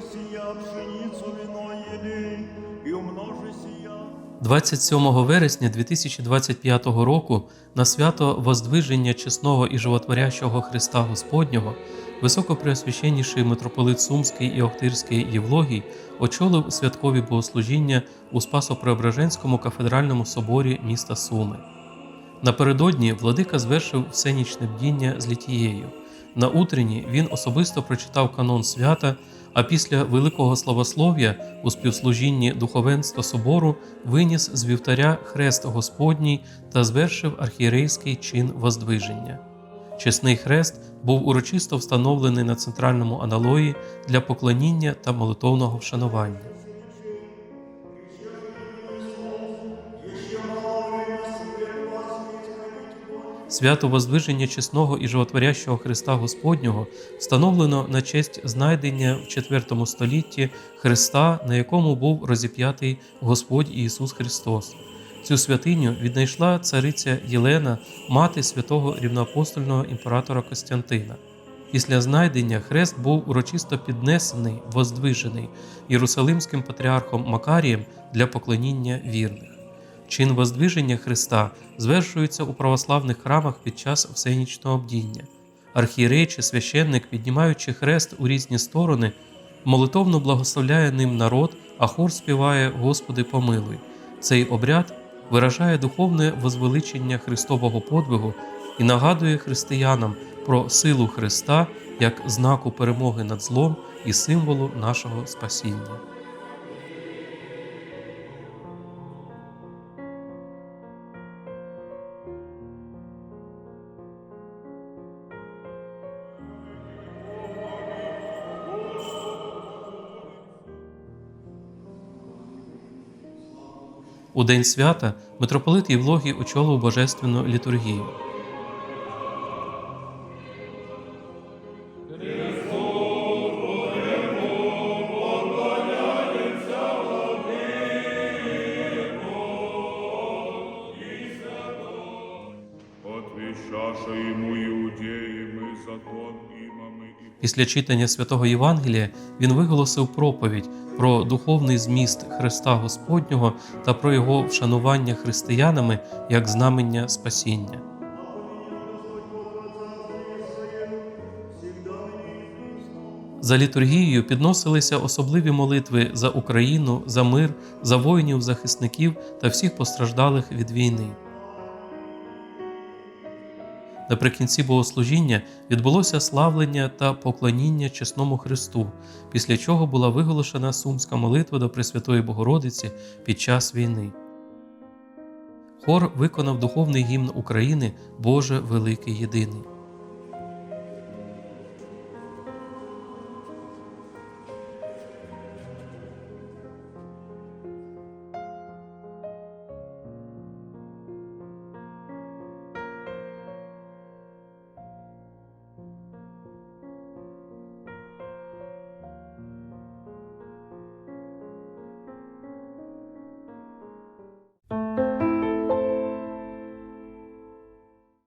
сия пшеницу, вино елей, и умножи сия. 27 вересня 2025 року на свято Воздвиження чесного і животворящого Христа Господнього високопреосвященніший митрополит Сумський і Охтирський Євлогій очолив святкові богослужіння у Спасо-Преображенському кафедральному соборі міста Суми. Напередодні владика звершив всенічне бдіння з літією. На утренні він особисто прочитав канон свята, а після великого славослов'я у співслужінні духовенства собору виніс з вівтаря хрест Господній та звершив архієрейський чин воздвиження. Чесний хрест був урочисто встановлений на центральному аналої для поклоніння та молитовного вшанування. Свято Воздвиження чесного і животворящого Христа Господнього встановлено на честь знайдення в IV столітті Христа, на якому був розіп'ятий Господь Ісус Христос. Цю святиню віднайшла цариця Єлена, мати святого рівноапостольного імператора Костянтина. Після знайдення хрест був урочисто піднесений, воздвижений Єрусалимським патріархом Макарієм для поклоніння вірних. Чин воздвиження Христа звершується у православних храмах під час всенічного бдіння. Архієрей чи священник, піднімаючи хрест у різні сторони, молитовно благословляє ним народ, а хор співає Господи помилуй. Цей обряд виражає духовне возвеличення Христового подвигу і нагадує християнам про силу Христа як знаку перемоги над злом і символу нашого спасіння. У день свята митрополит Євлогій очолив божественну літургію. Після читання святого Євангелія він виголосив проповідь про духовний зміст Христа Господнього та про його вшанування християнами як знамення спасіння. За літургією підносилися особливі молитви за Україну, за мир, за воїнів, захисників та всіх постраждалих від війни. Наприкінці богослужіння відбулося славлення та поклоніння чесному Христу, після чого була виголошена сумська молитва до Пресвятої Богородиці під час війни. Хор виконав духовний гімн України Боже Великий Єдиний.